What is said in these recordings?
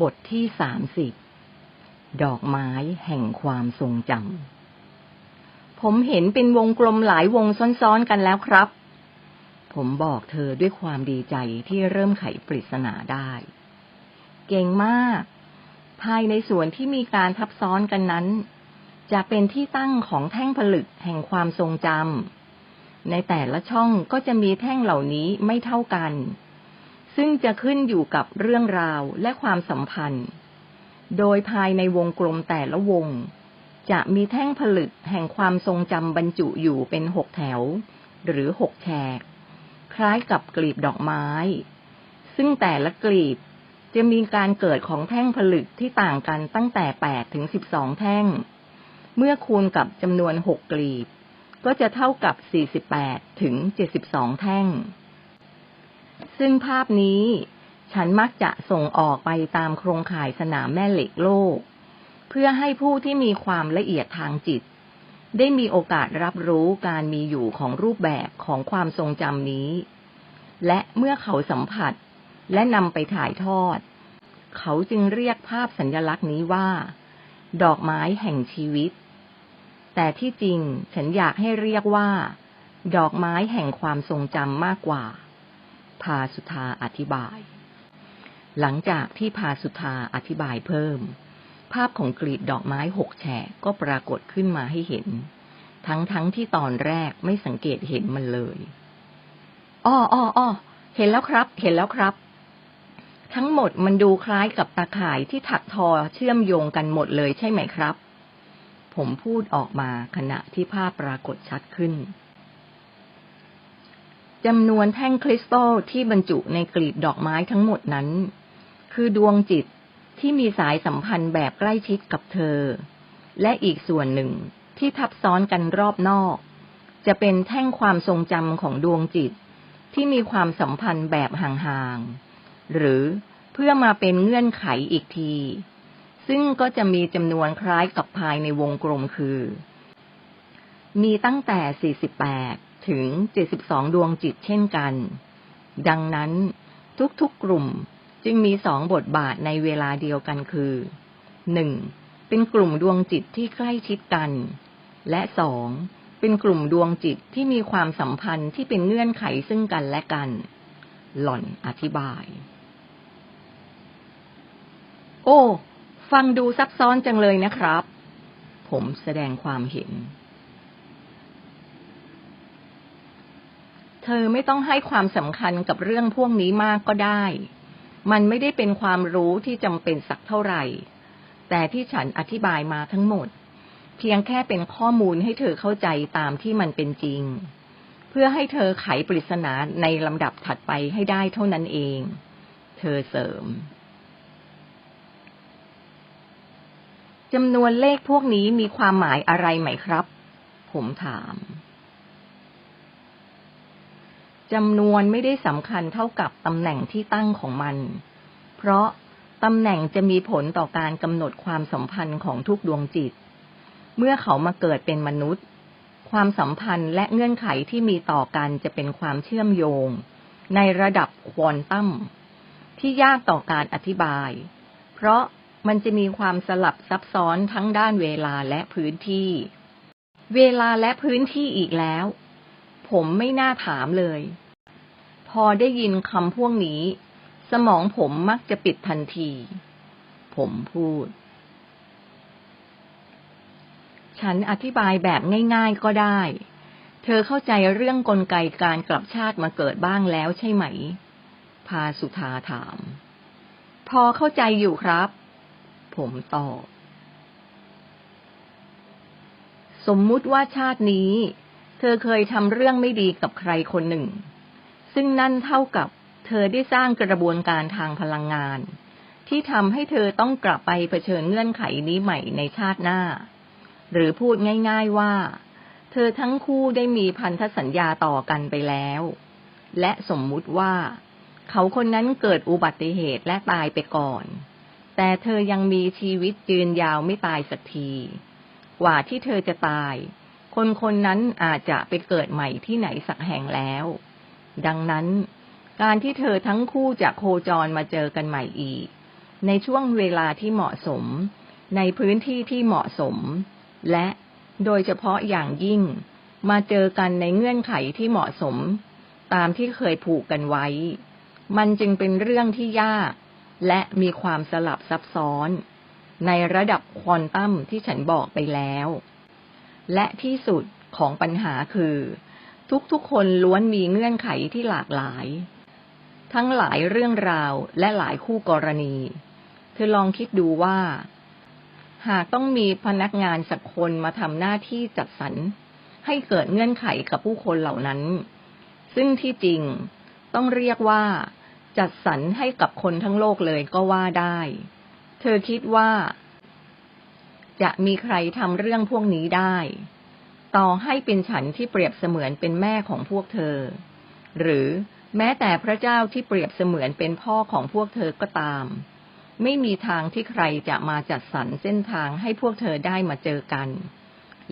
บทที่สามสิบดอกไม้แห่งความทรงจำผมเห็นเป็นวงกลมหลายวงซ้อนๆกันแล้วครับ ผมบอกเธอด้วยความดีใจที่เริ่มไขปริศนาได้ เก่งมาก ภายในส่วนที่มีการทับซ้อนกันนั้น จะเป็นที่ตั้งของแท่งผลึกแห่งความทรงจำในแต่ละช่องก็จะมีแท่งเหล่านี้ไม่เท่ากัน ซึ่งจะขึ้นอยู่กับเรื่องราวและความสัมพันธ์ โดยภายในวงกลมแต่ละวง จะมีแท่งผลึกแห่งความทรงจำบรรจุอยู่เป็นหกแถว หรือหกแฉก คล้ายกับกลีบดอกไม้ ซึ่งแต่ละกลีบจะมีการเกิดของแท่งผลึกที่ต่างกันตั้งแต่แปดถึงสิบสองแท่ง เมื่อคูณกับจำนวนหกกลีบ ก็จะเท่ากับสี่สิบแปดถึงเจ็ดสิบสองแท่ง ซึ่งภาพนี้ฉันมักจะส่งออกไปตามโครงข่ายสนามแม่เหล็กโลก เพื่อให้ผู้ที่มีความละเอียดทางจิต ได้มีโอกาสรับรู้การมีอยู่ของรูปแบบของความทรงจำนี้ และเมื่อเขาสัมผัสและนำไปถ่ายทอด เขาจึงเรียกภาพสัญญลักษณ์นี้ว่า ดอกไม้แห่งชีวิต แต่ที่จริงฉันอยากให้เรียกว่า ดอกไม้แห่งความทรงจำมากกว่า พาสุธาอธิบาย หลังจากที่พาสุธาอธิบายเพิ่ม ภาพของกลีบดอกไม้หกแฉกก็ปรากฏขึ้นมาให้เห็น ทั้งๆทที่ตอนแรกไม่สังเกตเห็นมันเลยอ้ออ้ออ้อเห็นแล้วครับ เห็นแล้วครับ ทั้งหมดมันดูคล้ายกับตาข่ายที่ถักทอเชื่อมโยงกันหมดเลยใช่ไหมครับ ผมพูดออกมาขณะที่ภาพปรากฏชัดขึ้น จำนวนแท่งคริสตัลที่บรรจุในกลีบดอกไม้ทั้งหมดนั้น คือดวงจิตที่มีสายสัมพันธ์แบบใกล้ชิดกับเธอ และอีกส่วนหนึ่งที่ทับซ้อนกันรอบนอก จะเป็นแท่งความทรงจำของดวงจิต ที่มีความสัมพันธ์แบบห่างๆ หรือเพื่อมาเป็นเงื่อนไขอีกที ซึ่งก็จะมีจำนวนคล้ายกับภายในวงกลมคือ มีตั้งแต่ 48 ถึง 72 ดวงจิตเช่นกัน ดังนั้นทุกๆกลุ่มจึงมีสองบทบาทในเวลาเดียวกันคือหนึ่งเป็นกลุ่มดวงจิตที่ใกล้ชิดกัน และสองเป็นกลุ่มดวงจิตที่มีความสัมพันธ์ที่เป็นเงื่อนไขซึ่งกันและกัน หล่อนอธิบาย โอ้ ฟังดูซับซ้อนจังเลยนะครับ ผมแสดงความเห็น เธอไม่ต้องให้ความสำคัญกับเรื่องพวกนี้มากก็ได้ มันไม่ได้เป็นความรู้ที่จำเป็นสักเท่าไหร่ แต่ที่ฉันอธิบายมาทั้งหมด เพียงแค่เป็นข้อมูลให้เธอเข้าใจตามที่มันเป็นจริง เพื่อให้เธอไขปริศนาในลำดับถัดไปให้ได้เท่านั้นเอง เธอเสริมจำนวนเลขพวกนี้มีความหมายอะไรไหมครับ ผมถาม จำนวนไม่ได้สำคัญเท่ากับตำแหน่งที่ตั้งของมัน เพราะตำแหน่งจะมีผลต่อการกำหนดความสัมพันธ์ของทุกดวงจิต เมื่อเขามาเกิดเป็นมนุษย์ ความสัมพันธ์และเงื่อนไขที่มีต่อกันจะเป็นความเชื่อมโยง ในระดับควอนตัมที่ยากต่อการอธิบาย เพราะมันจะมีความสลับซับซ้อนทั้งด้านเวลาและพื้นที่ เวลาและพื้นที่อีกแล้ว ผมไม่น่าถามเลย พอได้ยินคำพวกนี้ สมองผมมักจะปิดทันที ผมพูด ฉันอธิบายแบบง่าย ๆก็ได้ เธอเข้าใจเรื่องกลไกการกลับชาติมาเกิดบ้างแล้วใช่ไหม พาสุธาถาม พอเข้าใจอยู่ครับ ผมตอบสมมุติว่าชาตินี้ เธอเคยทำเรื่องไม่ดีกับใครคนหนึ่ง ซึ่งนั่นเท่ากับเธอได้สร้างกระบวนการทางพลังงาน ที่ทำให้เธอต้องกลับไปเผชิญเงื่อนไขนี้ใหม่ในชาติหน้า หรือพูดง่ายๆว่า เธอทั้งคู่ได้มีพันธสัญญาต่อกันไปแล้ว และสมมุติว่า เขาคนนั้นเกิดอุบัติเหตุและตายไปก่อน แต่เธอยังมีชีวิตยืนยาวไม่ตายสักที กว่าที่เธอจะตาย คนคนนั้นอาจจะไปเกิดใหม่ที่ไหนสักแห่งแล้ว ดังนั้น การที่เธอทั้งคู่จะโคจรมาเจอกันใหม่อีก ในช่วงเวลาที่เหมาะสม ในพื้นที่ที่เหมาะสม และโดยเฉพาะอย่างยิ่ง มาเจอกันในเงื่อนไขที่เหมาะสม ตามที่เคยผูกกันไว้ มันจึงเป็นเรื่องที่ยาก และมีความสลับซับซ้อน ในระดับควอนตัมที่ฉันบอกไปแล้ว และที่สุดของปัญหาคือ ทุกๆคนล้วนมีเงื่อนไขที่หลากหลาย ทั้งหลายเรื่องราวและหลายคู่กรณี เธอลองคิดดูว่า หากต้องมีพนักงานสักคนมาทำหน้าที่จัดสรรให้เกิดเงื่อนไขกับผู้คนเหล่านั้น ซึ่งที่จริงต้องเรียกว่า จัดสรรให้กับคนทั้งโลกเลยก็ว่าได้ เธอคิดว่า จะมีใครทำเรื่องพวกนี้ได้ ต่อให้เป็นฉันที่เปรียบเสมือนเป็นแม่ของพวกเธอ หรือแม้แต่พระเจ้าที่เปรียบเสมือนเป็นพ่อของพวกเธอก็ตาม ไม่มีทางที่ใครจะมาจัดสรรเส้นทางให้พวกเธอได้มาเจอกัน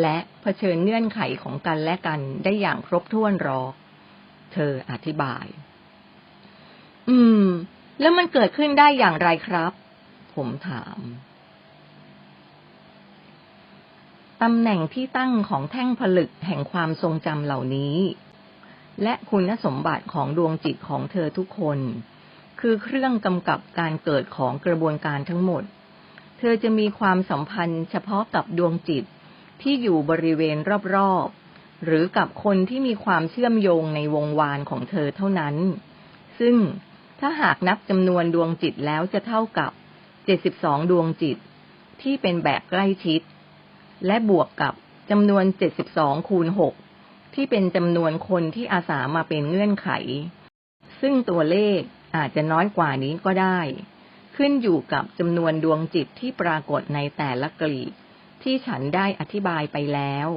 และเผชิญเงื่อนไขของกันและกันได้อย่างครบถ้วนหรอก เธออธิบาย อืม แล้วมันเกิดขึ้นได้อย่างไรครับ ผมถาม ตำแหน่งที่ตั้งของแท่งผลึกแห่งความทรงจำเหล่านี้ และคุณสมบัติของดวงจิตของเธอทุกคน คือเครื่องกำกับการเกิดของกระบวนการทั้งหมด เธอจะมีความสัมพันธ์เฉพาะกับดวงจิตที่อยู่บริเวณรอบๆ หรือกับคนที่มีความเชื่อมโยงในวงวานของเธอเท่านั้น ซึ่งถ้าหากนับจำนวนดวงจิตแล้วจะเท่ากับ 72 ดวงจิต ที่เป็นแบบใกล้ชิด และบวกกับจำนวน 72 คูณ 6 ที่เป็นจำนวนคนที่อาสามาเป็นเงื่อนไข ซึ่งตัวเลขอาจจะน้อยกว่านี้ก็ได้ ขึ้นอยู่กับจำนวนดวงจิตที่ปรากฏในแต่ละกลีบที่ฉันได้อธิบายไปแล้ว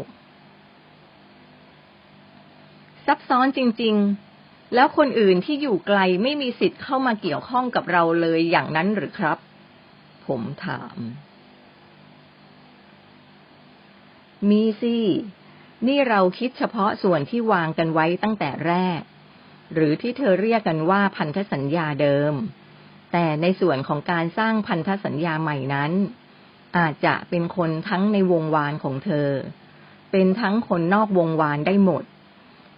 ซับซ้อนจริง ๆ แล้วคนอื่นที่อยู่ไกลไม่มีสิทธิ์เข้ามาเกี่ยวข้องกับเราเลยอย่างนั้นหรือครับ ผมถาม มีสิ นี่เราคิดเฉพาะส่วนที่วางกันไว้ตั้งแต่แรก หรือที่เธอเรียกกันว่าพันธสัญญาเดิม แต่ในส่วนของการสร้างพันธสัญญาใหม่นั้น อาจจะเป็นคนทั้งในวงวานของเธอ เป็นทั้งคนนอกวงวานได้หมด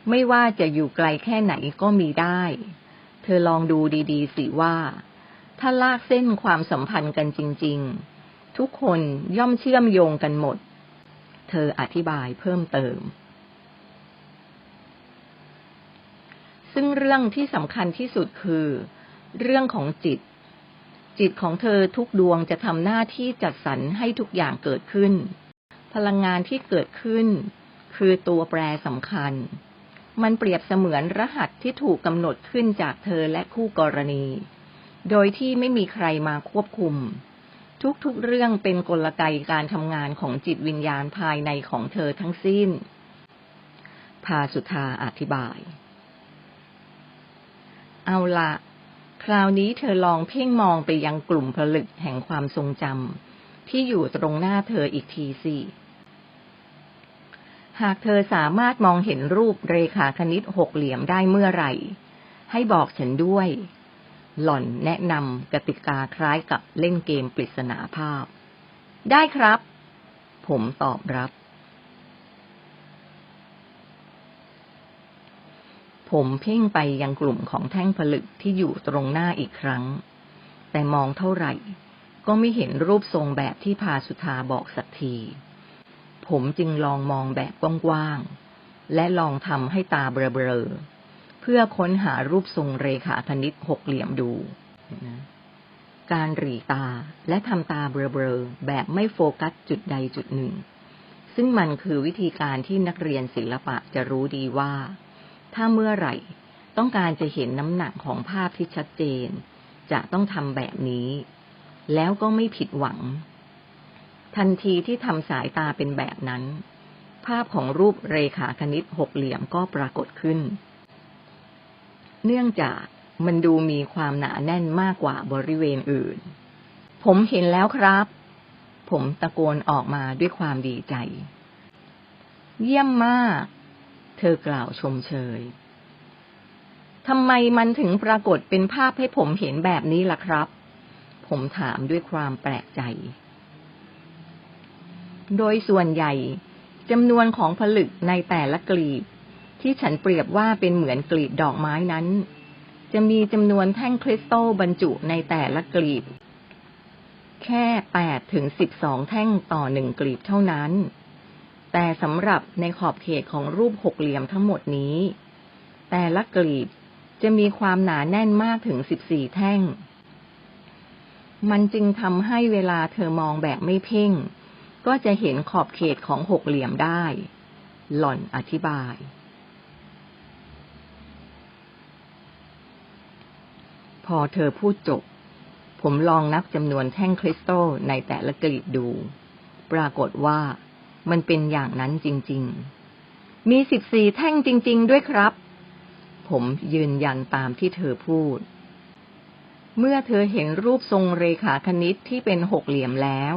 ไม่ว่าจะอยู่ไกลแค่ไหนก็มีได้ เธอลองดูดีๆ สิว่า ถ้าลากเส้นความสัมพันธ์กันจริง ๆ ทุกคนย่อมเชื่อมโยงกันหมด เธออธิบายเพิ่มเติม ซึ่งเรื่องที่สำคัญที่สุดคือ เรื่องของจิต จิตของเธอทุกดวงจะทำหน้าที่จัดสรรให้ทุกอย่างเกิดขึ้น พลังงานที่เกิดขึ้น คือตัวแปรสำคัญ มันเปรียบเสมือนรหัสที่ถูกกำหนดขึ้นจากเธอและคู่กรณี โดยที่ไม่มีใครมาควบคุม ทุกๆเรื่องเป็นกลไกการทำงานของจิตวิญญาณภายในของเธอทั้งสิ้น พาสุธาอธิบาย เอาละคราวนี้เธอลองเพ่งมองไปยังกลุ่มผลึกแห่งความทรงจำที่อยู่ตรงหน้าเธออีกทีสิ หากเธอสามารถมองเห็นรูปเรขาคณิตหกเหลี่ยมได้เมื่อไหร่ ให้บอกฉันด้วย หล่อนแนะนำกติกาคล้ายกับเล่นเกมปริศนาภาพ ได้ครับ ผมตอบรับ ผมเพ่งไปยังกลุ่มของแท่งผลึกที่อยู่ตรงหน้าอีกครั้ง แต่มองเท่าไหร่ ก็ไม่เห็นรูปทรงแบบที่พาสุธาบอกสักที ผมจึงลองมองแบบกว้างๆและลองทำให้ตาเบลอๆ เพื่อค้นหารูปทรงเรขาคณิตหกเหลี่ยมดูนะการหรีตาและทำตาเบลอๆแบบไม่โฟกัสจุดใดจุดหนึ่ง ซึ่งมันคือวิธีการที่นักเรียนศิลปะจะรู้ดีว่า ถ้าเมื่อไหร่ต้องการจะเห็นน้ำหนักของภาพที่ชัดเจน จะต้องทำแบบนี้ แล้วก็ไม่ผิดหวัง ทันทีที่ทำสายตาเป็นแบบนั้น ภาพของรูปเรขาคณิตหกเหลี่ยมก็ปรากฏขึ้น เนื่องจากมันดูมีความหนาแน่นมากกว่าบริเวณอื่น ผมเห็นแล้วครับ ผมตะโกนออกมาด้วยความดีใจ เยี่ยมมาก เธอกล่าวชมเชยทำไมมันถึงปรากฏเป็นภาพให้ผมเห็นแบบนี้ล่ะครับ ผมถามด้วยความแปลกใจ โดยส่วนใหญ่จำนวนของผลึกในแต่ละกลีบ ที่ฉันเปรียบว่าเป็นเหมือนกลีบดอกไม้นั้น จะมีจำนวนแท่งคริสตัลบรรจุในแต่ละกลีบ แค่แปดถึงสิบสองแท่งต่อหนึ่งกลีบเท่านั้น แต่สำหรับในขอบเขตของรูปหกเหลี่ยมทั้งหมดนี้ แต่ละกลีบจะมีความหนาแน่นมากถึงสิบสี่แท่ง มันจึงทำให้เวลาเธอมองแบบไม่เพ่ง ก็จะเห็นขอบเขตของหกเหลี่ยมได้ หล่อนอธิบาย พอเธอพูดจบ ผมลองนับจำนวนแท่งคริสตัลในแต่ละกลีบดู ปรากฏว่ามันเป็นอย่างนั้นจริง ๆ มีสิบสี่แท่งจริง ๆ ด้วยครับ ผมยืนยันตามที่เธอพูด เมื่อเธอเห็นรูปทรงเรขาคณิตที่เป็นหกเหลี่ยมแล้ว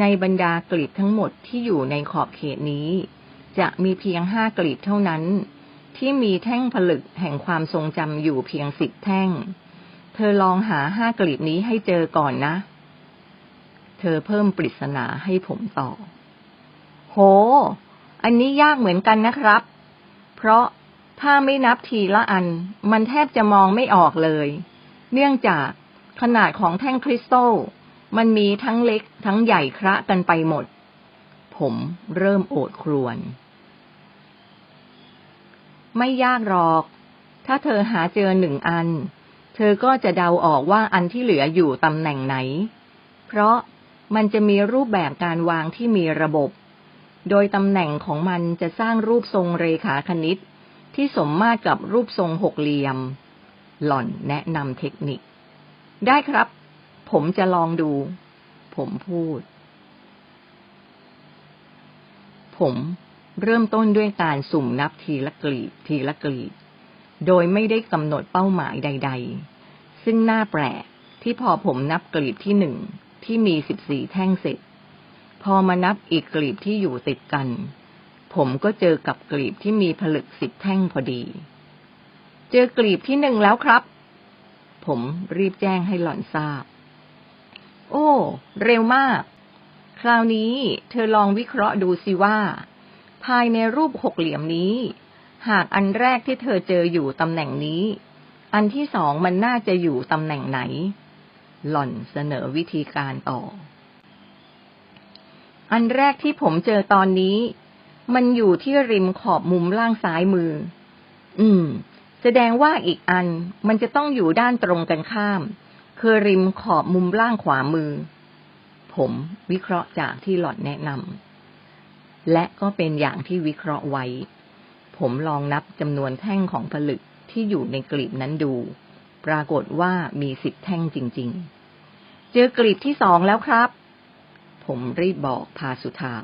ในบรรดากลีบทั้งหมดที่อยู่ในขอบเขตนี้ จะมีเพียงห้ากลีบเท่านั้น ที่มีแท่งผลึกแห่งความทรงจำอยู่เพียงสิบแท่ง เธอลองหาห้ากลีบนี้ให้เจอก่อนนะ เธอเพิ่มปริศนาให้ผมต่อ โห อันนี้ยากเหมือนกันนะครับ เพราะถ้าไม่นับทีละอัน มันแทบจะมองไม่ออกเลย เนื่องจากขนาดของแท่งคริสตัลมันมีทั้งเล็กทั้งใหญ่คระกันไปหมด ผมเริ่มโอดครวน ไม่ยากหรอก ถ้าเธอหาเจอหนึ่งอัน เธอก็จะเดาออกว่าอันที่เหลืออยู่ตำแหน่งไหน เพราะมันจะมีรูปแบบการวางที่มีระบบ โดยตำแหน่งของมันจะสร้างรูปทรงเรขาคณิต ที่สมมาตรกับรูปทรงหกเหลี่ยม หล่อนแนะนำเทคนิค ได้ครับ ผมจะลองดู ผมพูด ผมเริ่มต้นด้วยการสุ่มนับทีละกลีบทีละกลีบ โดยไม่ได้กำหนดเป้าหมายใด ๆ ซึ่งน่าแปลกที่พอผมนับกลีบที่หนึ่งที่มีสิบสี่แท่งเสร็จ พอมานับอีกกลีบที่อยู่ติดกัน ผมก็เจอกับกลีบที่มีผลึกสิบแท่งพอดี เจอกลีบที่หนึ่งแล้วครับ ผมรีบแจ้งให้หล่อนทราบ โอ้ เร็วมาก คราวนี้เธอลองวิเคราะห์ดูสิว่า ภายในรูปหกเหลี่ยมนี้ หากอันแรกที่เธอเจออยู่ตำแหน่งนี้ อันที่สองมันน่าจะอยู่ตำแหน่งไหน หล่อนเสนอวิธีการต่อ อันแรกที่ผมเจอตอนนี้ มันอยู่ที่ริมขอบมุมล่างซ้ายมือ อืม แสดงว่าอีกอันมันจะต้องอยู่ด้านตรงกันข้าม คือริมขอบมุมล่างขวามือ ผมวิเคราะห์จากที่หลอดแนะนำและก็เป็นอย่างที่วิเคราะห์ไว้ ผมลองนับจำนวนแท่งของผลึกที่อยู่ในกลีบนั้นดู ปรากฏว่ามีสิบแท่งจริง ๆ เจอกลีบที่สองแล้วครับ ผมรีบบอกพาสุธา